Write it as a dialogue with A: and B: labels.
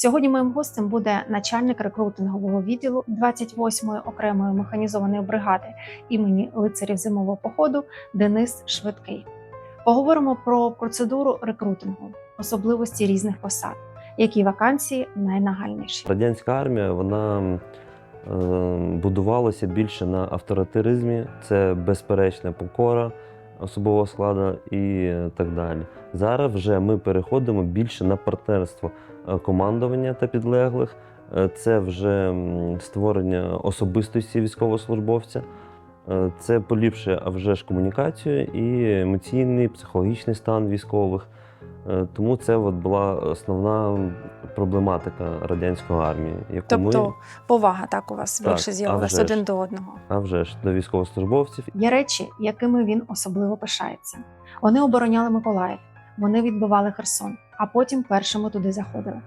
A: Сьогодні моїм гостем буде начальник рекрутингового відділу 28-ї окремої механізованої бригади імені лицарів зимового походу Денис Швидкий. Поговоримо про процедуру рекрутингу, особливості різних посад, які вакансії найнагальніші.
B: Радянська армія вона е, будувалася більше на авторитаризмі, це безперечна покора особового складу і так далі. Зараз вже ми переходимо більше на партнерство е, командування та підлеглих. Е, Це вже створення особистості військовослужбовця. Е, Це поліпшує вже ж комунікацію і емоційний, психологічний стан військових. Е, Тому це от була основна проблематика радянської армії, яку
A: Тобто
B: ми
A: повага так у вас
B: Так,
A: більше
B: ж.
A: один до одного.
B: а вже ж до військовослужбовців
A: Є речі, якими він особливо пишається. Вони обороняли Миколаїв, вони відбивали Херсон, а потім першими туди заходили.